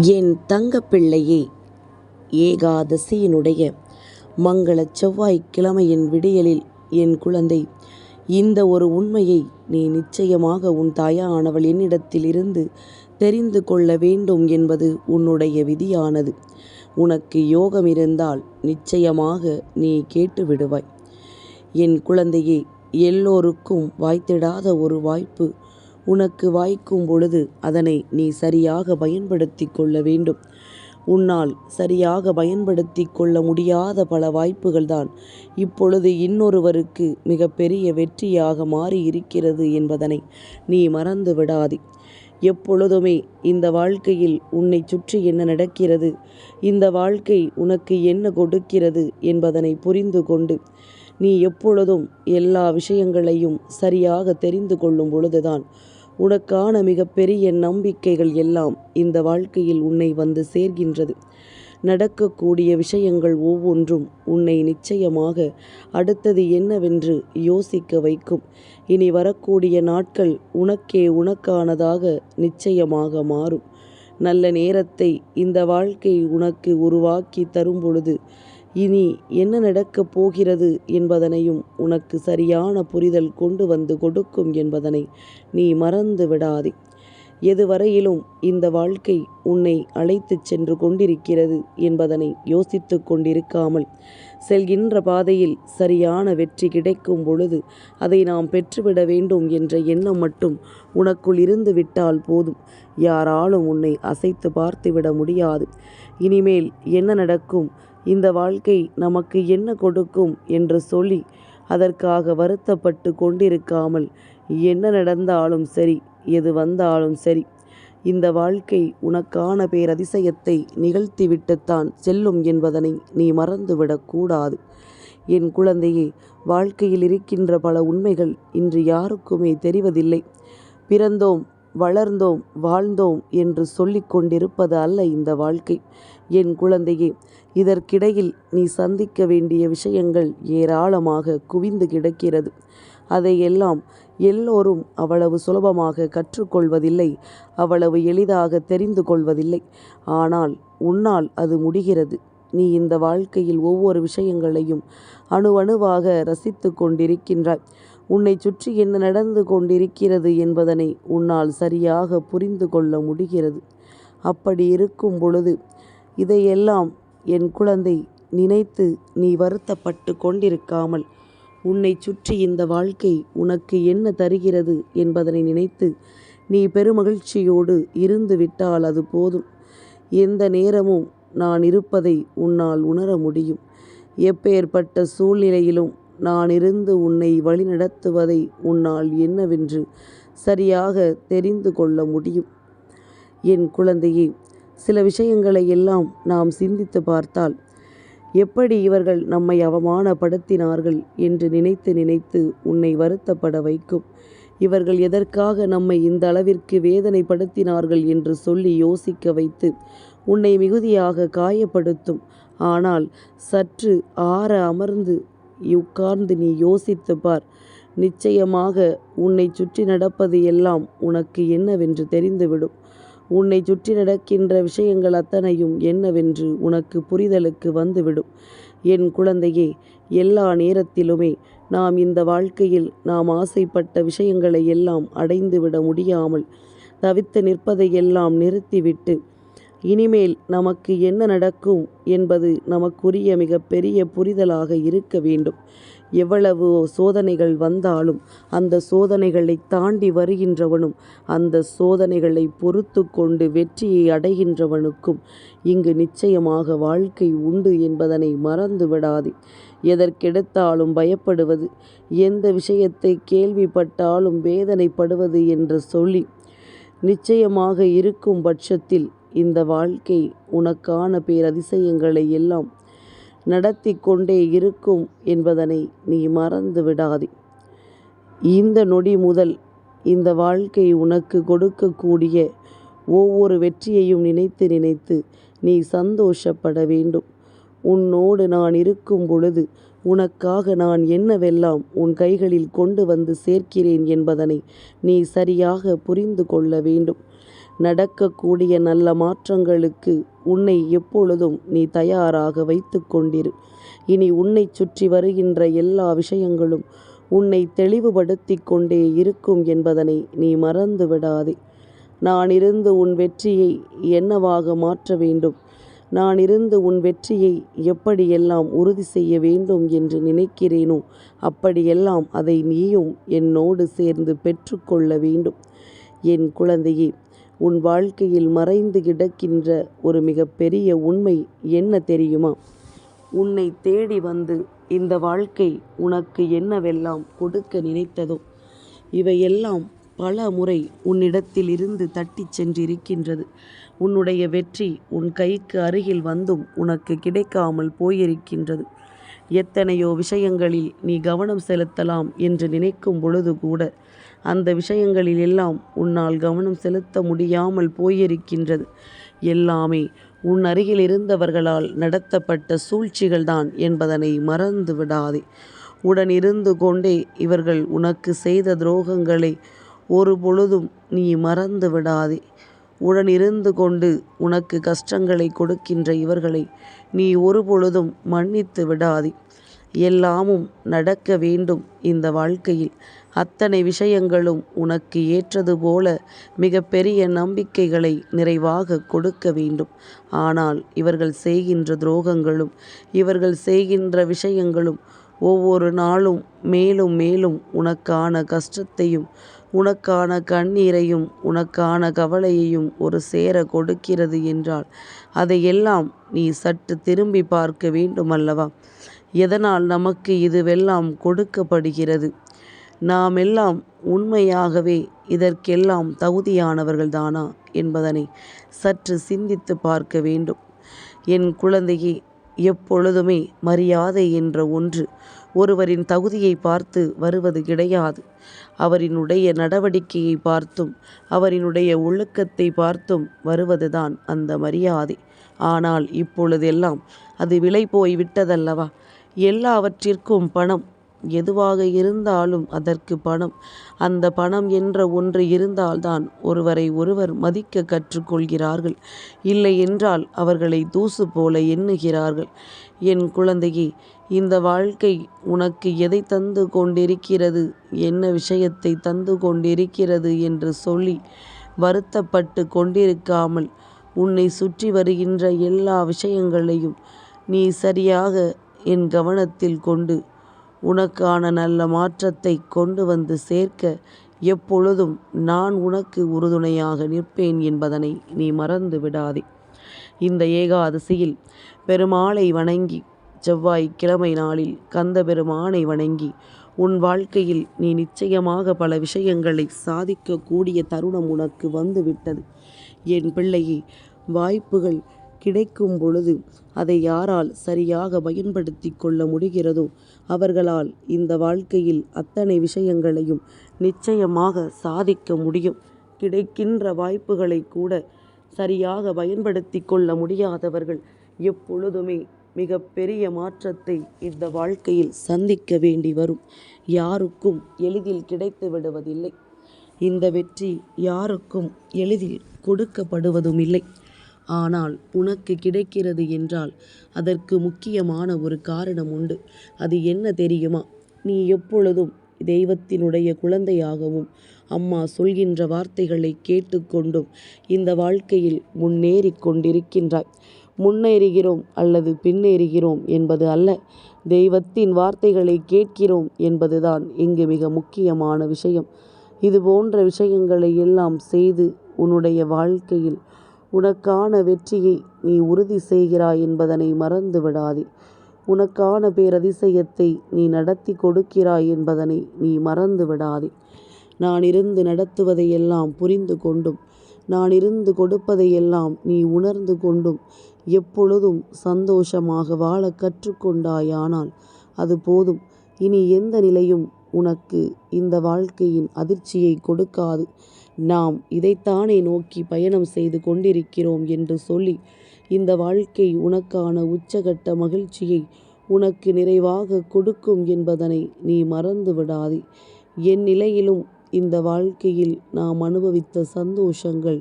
என் தங்கப்பிள்ளையே ஏகாதசியினுடைய மங்களச் செவ்வாய்க்கிழமையின் விடியலில் என் குழந்தை இந்த ஒரு உண்மையை நீ நிச்சயமாக உன் தாயானவள் என்னிடத்திலிருந்து தெரிந்து கொள்ள வேண்டும் என்பது உன்னுடைய விதியானது. உனக்கு யோகம் இருந்தால் நிச்சயமாக நீ கேட்டு விடுவாய். என் குழந்தையே எல்லோருக்கும் வாய்த்திடாத ஒரு வாய்ப்பு உனக்கு வாய்க்கும் பொழுது அதனை நீ சரியாக பயன்படுத்தி கொள்ள வேண்டும். உன்னால் சரியாக பயன்படுத்தி கொள்ள முடியாத பல வாய்ப்புகள்தான். இப்பொழுது இன்னொருவருக்கு மிகப்பெரிய வெற்றியாக மாறி இருக்கிறது என்பதனை நீ மறந்து விடாதே. எப்பொழுதுமே இந்த வாழ்க்கையில் உன்னை சுற்றி என்ன நடக்கிறது இந்த வாழ்க்கை உனக்கு என்ன கொடுக்கிறது என்பதனை புரிந்து கொண்டு நீ எப்பொழுதும் எல்லா விஷயங்களையும் சரியாக தெரிந்து கொள்ளும் பொழுதுதான் உனக்கான மிகப்பெரிய நம்பிக்கைகள் எல்லாம் இந்த வாழ்க்கையில் உன்னை வந்து சேர்கின்றது. நடக்கக்கூடிய விஷயங்கள் ஒவ்வொன்றும் உன்னை நிச்சயமாக அடுத்தது என்னவென்று யோசிக்க வைக்கும். இனி வரக்கூடிய நாட்கள் உனக்கே உனக்கானதாக நிச்சயமாக மாறும். நல்ல நேரத்தை இந்த வாழ்க்கை உனக்கு உருவாக்கி தரும் பொழுது இனி என்ன நடக்கப் போகிறது என்பதனையும் உனக்கு சரியான புரிதல் கொண்டு வந்து கொடுக்கும் என்பதனை நீ மறந்து விடாதே. எதுவரையிலும் இந்த வாழ்க்கை உன்னை அழைத்துச் சென்று கொண்டிருக்கிறது என்பதனை யோசித்து கொண்டிருக்காமல் செல்கின்ற பாதையில் சரியான வெற்றி கிடைக்கும் பொழுது அதை நாம் பெற்றுவிட வேண்டும் என்ற எண்ணம் மட்டும் உனக்குள் இருந்து விட்டால் போதும். யாராலும் உன்னை அசைத்து பார்த்துவிட முடியாது. இனிமேல் என்ன நடக்கும்? இந்த வாழ்க்கை நமக்கு என்ன கொடுக்கும் என்று சொல்லி அதற்காக வருத்தப்பட்டு கொண்டிருக்காமல் என்ன நடந்தாலும் சரி எது வந்தாலும் சரி இந்த வாழ்க்கை உனக்கான பேரதிசயத்தை நிகழ்த்திவிட்டுத்தான் செல்லும் என்பதனை நீ மறந்துவிடக்கூடாது என் குழந்தையே வாழ்க்கையில் இருக்கின்ற பல உண்மைகள் இன்று யாருக்குமே தெரிவதில்லை. பிறந்தோம் வளர்ந்தோம் வாழ்ந்தோம் என்று சொல்லிக் கொண்டிருப்பது அல்ல இந்த வாழ்க்கை. என் குழந்தையே இதற்கிடையில் நீ சந்திக்க வேண்டிய விஷயங்கள் ஏராளமாக குவிந்து கிடக்கிறது. அதையெல்லாம் எல்லோரும் அவ்வளவு சுலபமாக கற்றுக்கொள்வதில்லை அவ்வளவு எளிதாக தெரிந்து கொள்வதில்லை. ஆனால் உன்னால் அது முடிகிறது. நீ இந்த வாழ்க்கையில் ஒவ்வொரு விஷயங்களையும் அணு அணுவாக ரசித்து கொண்டிருக்கின்றாய். உன்னை சுற்றி என்ன நடந்து கொண்டிருக்கிறது என்பதனை உன்னால் சரியாக புரிந்து கொள்ள முடிகிறது. அப்படி இருக்கும் பொழுது இதையெல்லாம் என் குழந்தை நினைத்து நீ வருத்தப்பட்டு கொண்டிருக்காமல் உன்னை சுற்றி இந்த வாழ்க்கை உனக்கு என்ன தருகிறது என்பதனை நினைத்து நீ பெருமகிழ்ச்சியோடு இருந்து விட்டால் அது போதும். எந்த நேரமும் நான் இருப்பதை உன்னால் உணர முடியும். எப்பேற்பட்ட சூழ்நிலையிலும் நான் இருந்து உன்னை வழிநடத்துவதை உன்னால் என்னவென்று சரியாக தெரிந்து கொள்ள முடியும். என் குழந்தையே சில விஷயங்களை எல்லாம் நாம் சிந்தித்து பார்த்தால் எப்படி இவர்கள் நம்மை அவமானப்படுத்தினார்கள் என்று நினைத்து நினைத்து உன்னை வருத்தப்பட வைக்கும். இவர்கள் எதற்காக நம்மை இந்த அளவிற்கு வேதனைப்படுத்தினார்கள் என்று சொல்லி யோசிக்க வைத்து உன்னை மிகுதியாக காயப்படுத்தும். ஆனால் சற்று ஆற அமர்ந்து உட்கார்ந்து நீ யோசித்து பார். நிச்சயமாக உன்னை சுற்றி நடப்பது எல்லாம் உனக்கு என்னவென்று தெரிந்துவிடும். உன்னை சுற்றி நடக்கின்ற விஷயங்கள் அத்தனையும் என்னவென்று உனக்கு புரிதலுக்கு வந்துவிடும். என் குழந்தையே எல்லா நேரத்திலுமே நாம் இந்த வாழ்க்கையில் நாம் ஆசைப்பட்ட விஷயங்களை எல்லாம் அடைந்துவிட முடியாமல் தவித்து நிற்பதையெல்லாம் நிறுத்திவிட்டு இனிமேல் நமக்கு என்ன நடக்கும் என்பது நமக்குரிய மிகப்பெரிய புரிதலாக இருக்க வேண்டும். எவ்வளவு சோதனைகள் வந்தாலும் அந்த சோதனைகளை தாண்டி வருகின்றவனும் அந்த சோதனைகளை பொறுத்து கொண்டு வெற்றியை அடைகின்றவனுக்கும் இங்கு நிச்சயமாக வாழ்க்கை உண்டு என்பதனை மறந்து விடாதே. எதற்கெடுத்தாலும் பயப்படுவது எந்த விஷயத்தை கேள்விப்பட்டாலும் வேதனைப்படுவது என்று சொல்லி நிச்சயமாக இருக்கும் பட்சத்தில் இந்த வாழ்க்கை உனக்கான பேரதிசயங்களை எல்லாம் நடத்தி கொண்டே இருக்கும் என்பதனை நீ மறந்து விடாதே. இந்த நொடி முதல் இந்த வாழ்க்கை உனக்கு கொடுக்கக்கூடிய ஒவ்வொரு வெற்றியையும் நினைத்து நினைத்து நீ சந்தோஷப்பட வேண்டும். உன்னோடு நான் இருக்கும் பொழுது உனக்காக நான் என்னவெல்லாம் உன் கைகளில் கொண்டு வந்து சேர்க்கிறேன் என்பதனை நீ சரியாக புரிந்து கொள்ள வேண்டும். நடக்கக்கூடிய நல்ல மாற்றங்களுக்கு உன்னை எப்பொழுதும் நீ தயாராக வைத்து கொண்டிரு. இனி உன்னைச் சுற்றி வருகின்ற எல்லா விஷயங்களும் உன்னை தெளிவுபடுத்தி கொண்டே இருக்கும் என்பதனை நீ மறந்து விடாதே. நான் இருந்து உன் வெற்றியை என்னவாக மாற்ற வேண்டும் நான் இருந்து உன் வெற்றியை எப்படியெல்லாம் உறுதி செய்ய வேண்டும் என்று நினைக்கிறேனோ அப்படியெல்லாம் அதை நீயும் என்னோடு சேர்ந்து பெற்றுக்கொள்ள வேண்டும். என் குழந்தையே உன் வாழ்க்கையில் மறைந்து கிடக்கின்ற ஒரு மிகப்பெரிய உண்மை என்ன தெரியுமா? உன்னை தேடி வந்து இந்த வாழ்க்கை உனக்கு என்னவெல்லாம் கொடுக்க நினைத்ததோ இவையெல்லாம் பல முறை உன்னிடத்தில் இருந்து தட்டிச் சென்றிருக்கின்றது. உன்னுடைய வெற்றி உன் கைக்கு அருகில் வந்தும் உனக்கு கிடைக்காமல் போயிருக்கின்றது. எத்தனையோ விஷயங்களில் நீ கவனம் செலுத்தலாம் என்று நினைக்கும் பொழுது கூட அந்த விஷயங்களில் எல்லாம் உன்னால் கவனம் செலுத்த முடியாமல் போயிருக்கின்றது. எல்லாமே உன் அருகில் இருந்தவர்களால் நடத்தப்பட்ட சூழ்ச்சிகள்தான் என்பதனை மறந்து விடாதே. உடன் இருந்து கொண்டே இவர்கள் உனக்கு செய்த துரோகங்களை ஒரு பொழுதும் நீ மறந்து விடாதே. உடன் இருந்து கொண்டு உனக்கு கஷ்டங்களை கொடுக்கின்ற இவர்களை நீ ஒரு பொழுதும் மன்னித்து விடாதே. எல்லாமும் நடக்க வேண்டும் இந்த வாழ்க்கையில். அத்தனை விஷயங்களும் உனக்கு ஏற்றது போல மிகப்பெரிய நம்பிக்கைகளை நிறைவாக கொடுக்க வேண்டும். ஆனால் இவர்கள் செய்கின்ற துரோகங்களும் இவர்கள் செய்கின்ற விஷயங்களும் ஒவ்வொரு நாளும் மேலும் மேலும் உனக்கான கஷ்டத்தையும் உனக்கான கண்ணீரையும் உனக்கான கவலையையும் ஒரு சேர கொடுக்கிறது என்றால் அதையெல்லாம் நீ சற்று திரும்பிப் பார்க்க வேண்டுமல்லவா? எதனால் நமக்கு இதுவெல்லாம் கொடுக்கப்படுகிறது? நாமெல்லாம் உண்மையாகவே இதற்கெல்லாம் தகுதியானவர்கள்தானா என்பதனை சற்று சிந்தித்துப் பார்க்க வேண்டும். என் குழந்தையே எப்பொழுதுமே மரியாதை என்ற ஒன்று ஒருவரின் தகுதியை பார்த்து வருவது கிடையாது. அவரினுடைய நடவடிக்கையை பார்த்தும் அவரினுடைய ஒழுக்கத்தை பார்த்தும் வருவதுதான் அந்த மரியாதை. ஆனால் இப்பொழுதெல்லாம் அது விலை போய் விட்டதல்லவா? எல்லாவற்றிற்கும் பணம். எதுவாக இருந்தாலும் அதற்கு பணம். அந்த பணம் என்ற ஒன்று இருந்தால்தான் ஒருவரை ஒருவர் மதிக்க கற்றுக்கொள்கிறார்கள் இல்லை என்றால் அவர்களை தூசு போல எண்ணுகிறார்கள். என் குழந்தையே இந்த வாழ்க்கை உனக்கு எதை தந்து கொண்டிருக்கிறது என்ன விஷயத்தை தந்து கொண்டிருக்கிறது என்று சொல்லி வருத்தப்பட்டு கொண்டிருக்காமல் உன்னை சுற்றி வருகின்ற எல்லா விஷயங்களையும் நீ சரியாக என் கவனத்தில் கொண்டு உனக்கான நல்ல மாற்றத்தை கொண்டு வந்து சேர்க்க எப்பொழுதும் நான் உனக்கு உறுதுணையாக நிற்பேன் என்பதனை நீ மறந்து விடாதே. இந்த ஏகாதசியில் பெருமாளை வணங்கி செவ்வாய் கிழமை நாளில் கந்தபெருமானை வணங்கி உன் வாழ்க்கையில் நீ நிச்சயமாக பல விஷயங்களை சாதிக்கக்கூடிய தருணம் உனக்கு வந்துவிட்டது என் பிள்ளையே வாய்ப்புகள் கிடைக்கும் பொழுது அதை யாரால் சரியாக பயன்படுத்திக் கொள்ள முடிகிறதோ அவர்களால் இந்த வாழ்க்கையில் அத்தனை விஷயங்களையும் நிச்சயமாக சாதிக்க முடியும். கிடைக்கின்ற வாய்ப்புகளை கூட சரியாக பயன்படுத்தி கொள்ள முடியாதவர்கள் எப்பொழுதுமே மிகப்பெரிய மாற்றத்தை இந்த வாழ்க்கையில் சந்திக்க வேண்டி வரும். யாருக்கும் எளிதில் கிடைத்து விடுவதில்லை. இந்த வெற்றி யாருக்கும் எளிதில் கொடுக்கப்படுவதும் இல்லை ஆனால் உனக்கு கிடைக்கிறது என்றால் அதற்கு முக்கியமான ஒரு காரணம் உண்டு. அது என்ன தெரியுமா? நீ எப்பொழுதும் தெய்வத்தினுடைய குழந்தையாகவும் அம்மா சொல்கின்ற வார்த்தைகளை கேட்டுக்கொண்டும் இந்த வாழ்க்கையில் முன்னேறிக் கொண்டிருக்கின்றாய். முன்னேறுகிறோம் அல்லது பின்னேறுகிறோம் என்பது அல்ல. தெய்வத்தின் வார்த்தைகளை கேட்கிறோம் என்பதுதான் இங்கு மிக முக்கியமான விஷயம். இது போன்ற விஷயங்களை எல்லாம் செய்து உன்னுடைய வாழ்க்கையில் உனக்கான வெற்றியை நீ உறுதி செய்கிறாய் என்பதனை மறந்து விடாதே. உனக்கான பேரதிசயத்தை நீ நடத்தி கொடுக்கிறாய் என்பதனை நீ மறந்து விடாதே. நான் இருந்து நடத்துவதையெல்லாம் புரிந்து கொண்டும் நான் இருந்து கொடுப்பதையெல்லாம் நீ உணர்ந்து கொண்டும் எப்பொழுதும் சந்தோஷமாக வாழக் கற்றுக்கொண்டாயானால் அது போதும். இனி எந்த நிலையும் உனக்கு இந்த வாழ்க்கையின் அதிர்ச்சியைக் கொடுக்காது. நாம் இதைத்தானே நோக்கி பயணம் செய்து கொண்டிருக்கிறோம் என்று சொல்லி இந்த வாழ்க்கை உனக்கான உச்சகட்ட மகிழ்ச்சியை உனக்கு நிறைவாக கொடுக்கும் என்பதனை நீ மறந்து விடாதே. என் நிலையிலும் இந்த வாழ்க்கையில் நாம் அனுபவித்த சந்தோஷங்கள்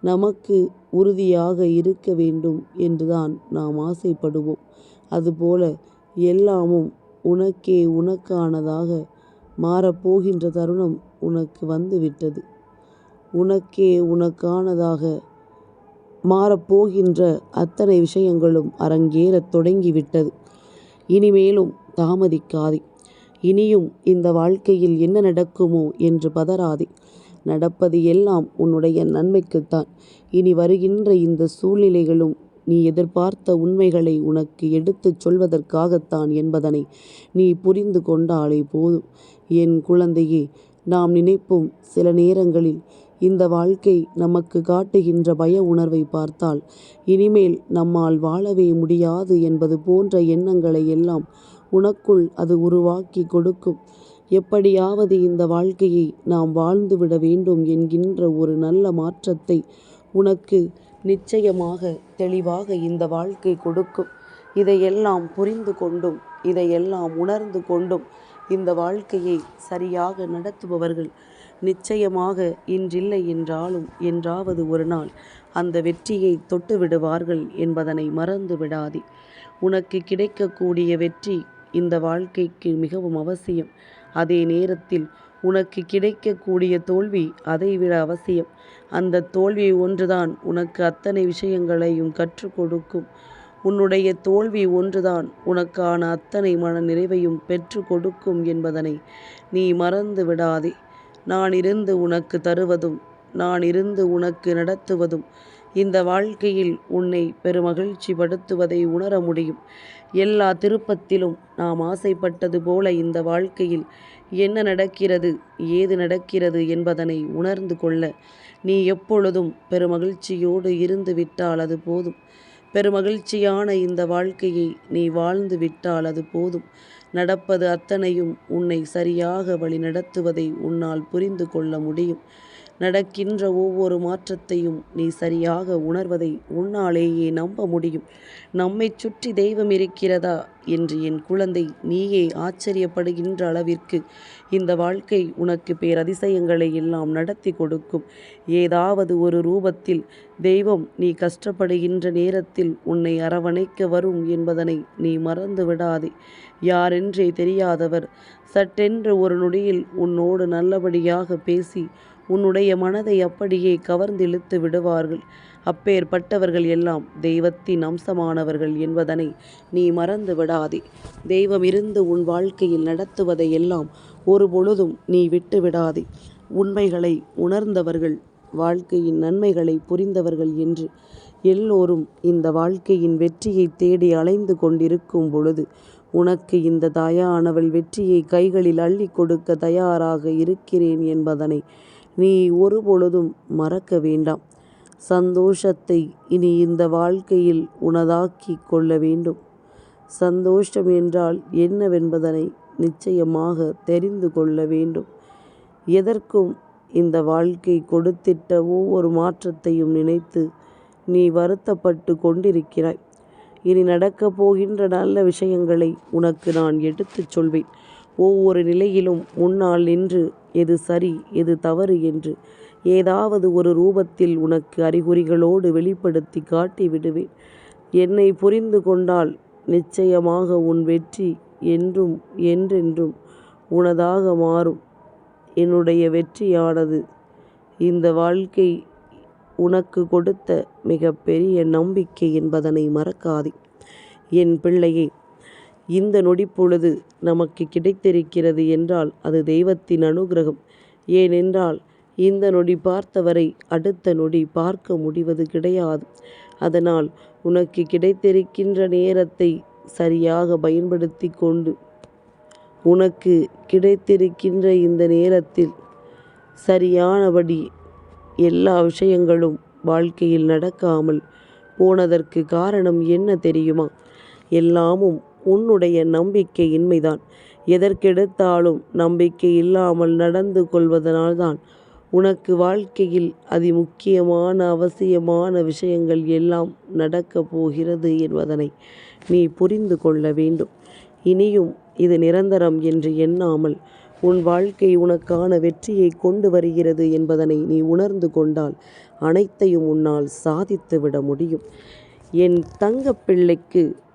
நமக்கு உறுதியாக இருக்க வேண்டும் என்றுதான் நாம் ஆசைப்படுவோம். அதுபோல எல்லாமும் உனக்கே உனக்கானதாக மாறப்போகின்ற தருணம் உனக்கு வந்துவிட்டது. உனக்கே உனக்கானதாக மாறப்போகின்ற அத்தனை விஷயங்களும் அரங்கேறத் தொடங்கிவிட்டது. இனிமேலும் தாமதிக்காதே. இனியும் இந்த வாழ்க்கையில் என்ன நடக்குமோ என்று பதறாதே. நடப்பது எல்லாம் உன்னுடைய நன்மைக்குத்தான். இனி வருகின்ற இந்த சூழ்நிலைகளும் நீ எதிர்பார்த்த உண்மைகளை உனக்கு எடுத்துச் சொல்வதற்காகத்தான் என்பதனை நீ புரிந்து கொண்டாலே போதும். என் குழந்தையே நாம் நினைப்போம் சில நேரங்களில் இந்த வாழ்க்கை நமக்கு காட்டுகின்ற பய உணர்வை பார்த்தால் இனிமேல் நம்மால் வாழவே முடியாது என்பது போன்ற எண்ணங்களை எல்லாம் உனக்குள் அது உருவாக்கி கொடுக்கும். எப்படியாவது இந்த வாழ்க்கையை நாம் வாழ்ந்துவிட வேண்டும் என்கின்ற ஒரு நல்ல மாற்றத்தை உனக்கு நிச்சயமாக தெளிவாக இந்த வாழ்க்கை கொடுக்கும். இதையெல்லாம் புரிந்து கொண்டும் இதையெல்லாம் உணர்ந்து கொண்டும் இந்த வாழ்க்கையை சரியாக நடத்துபவர்கள் நிச்சயமாக இன்றில்லை என்றாலும் என்றாவது ஒரு நாள் அந்த வெற்றியை தொட்டுவிடுவார்கள் என்பதனை மறந்து விடாதே. உனக்கு கிடைக்கக்கூடிய வெற்றி இந்த வாழ்க்கைக்கு மிகவும் அவசியம். அதே நேரத்தில் உனக்கு கிடைக்கக்கூடிய தோல்வி அதைவிட அவசியம். அந்த தோல்வி ஒன்றுதான் உனக்கு அத்தனை விஷயங்களையும் கற்றுக் கொடுக்கும். உன்னுடைய தோல்வி ஒன்றுதான் உனக்கான அத்தனை மன நிறைவையும் பெற்று கொடுக்கும் என்பதனை நீ மறந்து விடாதே. நான் இருந்து உனக்கு தருவதும் நான் இருந்து உனக்கு நடத்துவதும் இந்த வாழ்க்கையில் உன்னை பெருமகிழ்ச்சி படுத்துவதை உணர முடியும். எல்லா திருப்பத்திலும் நாம் ஆசைப்பட்டது போல இந்த வாழ்க்கையில் என்ன நடக்கிறது ஏது நடக்கிறது என்பதனை உணர்ந்து கொள்ள நீ எப்பொழுதும் பெருமகிழ்ச்சியோடு இருந்து விட்டால் அது போதும். பெருமகிழ்ச்சியான இந்த வாழ்க்கையை நீ வாழ்ந்து விட்டால் அது போதும். நடப்பது அத்தனையும் உன்னை சரியாக வழிநடத்துவதை உன்னால் புரிந்து கொள்ள முடியும். நடக்கின்ற ஒவ்வொரு மாற்றத்தையும் நீ சரியாக உணர்வதை உன்னாலேயே நம்ப முடியும். நம்மை சுற்றி தெய்வம் இருக்கிறதா என்று என் குழந்தை நீயே ஆச்சரியப்படுகின்ற அளவிற்கு இந்த வாழ்க்கை உனக்கு பேரதிசயங்களை எல்லாம் நடத்தி கொடுக்கும். ஏதாவது ஒரு ரூபத்தில் தெய்வம் நீ கஷ்டப்படுகின்ற நேரத்தில் உன்னை அரவணைக்க வரும் என்பதனை நீ மறந்து விடாதே. யாரென்றே தெரியாதவர் சட்டென்று ஒரு நொடியில் உன்னோடு நல்லபடியாக பேசி உன்னுடைய மனதை அப்படியே கவர்ந்திழுத்து விடுவார்கள். அப்பேற்பட்டவர்கள் எல்லாம் தெய்வத்தின் அம்சமானவர்கள் என்பதனை நீ மறந்து விடாதே. தெய்வம் இருந்து உன் வாழ்க்கையில் நடத்துவதை எல்லாம் ஒருபொழுதும் நீ விட்டு விடாதே. உண்மைகளை உணர்ந்தவர்கள் வாழ்க்கையின் நன்மைகளை புரிந்தவர்கள் என்று எல்லோரும் இந்த வாழ்க்கையின் வெற்றியைத் தேடி அலைந்து கொண்டிருக்கும் பொழுது உனக்கு இந்த தாயானவள் வெற்றியை கைகளில் அள்ளிக் கொடுக்க தயாராக இருக்கிறேன் என்பதனை நீ ஒருபொழுதும் மறக்க வேண்டாம். சந்தோஷத்தை இனி இந்த வாழ்க்கையில் உனதாக்கி கொள்ள வேண்டும். சந்தோஷம் என்றால் என்னவென்பதனை நிச்சயமாக தெரிந்து கொள்ள வேண்டும். எதற்கும் இந்த வாழ்க்கை கொடுத்திட்ட ஒவ்வொரு மாற்றத்தையும் நினைத்து நீ வருத்தப்பட்டுக் கொண்டிருக்கிறாய். இனி நடக்கப் போகின்ற நல்ல விஷயங்களை உனக்கு நான் எடுத்துச் சொல்வேன். ஒவ்வொரு நிலையிலும் முன்னால் நின்று எது சரி எது தவறு என்று ஏதாவது ஒரு ரூபத்தில் உனக்கு அறிகுறிகளோடு வெளிப்படுத்தி காட்டி விடுவேன். என்னை புரிந்து கொண்டால் நிச்சயமாக உன் வெற்றி என்றும் என்றென்றும் உனதாக மாறும். என்னுடைய வெற்றியானது இந்த வாழ்க்கை உனக்கு கொடுத்த மிகப்பெரிய நம்பிக்கை என்பதனை மறக்காதே. என் பிள்ளையை இந்த நொடிப்பொழுது நமக்கு கிடைத்திருக்கிறது என்றால் அது தெய்வத்தின் அனுக்கிரகம். ஏனென்றால் இந்த நொடி பார்த்தவரை அடுத்த நொடி பார்க்க முடிவது கிடையாது. அதனால் உனக்கு கிடைத்திருக்கின்ற நேரத்தை சரியாக பயன்படுத்திக் கொண்டு உனக்கு கிடைத்திருக்கின்ற இந்த நேரத்தில் சரியானபடி எல்லா விஷயங்களும் வாழ்க்கையில் நடக்காமல் போனதற்கு காரணம் என்ன தெரியுமா? எல்லாமும் உன்னுடைய நம்பிக்கையின்மைதான். எதற்கெடுத்தாலும் நம்பிக்கை இல்லாமல் நடந்து கொள்வதனால்தான் உனக்கு வாழ்க்கையில் அதிமுக்கியமான அவசியமான விஷயங்கள் எல்லாம் நடக்கப் போகிறது என்பதனை நீ புரிந்து கொள்ள வேண்டும். இனியும் இது நிரந்தரம் என்று எண்ணாமல் உன் வாழ்க்கை உனக்கான வெற்றியை கொண்டு வருகிறது என்பதனை நீ உணர்ந்து கொண்டால் அனைத்தையும் உன்னால் சாதித்துவிட முடியும் என் தங்கப்பிள்ளைக்கு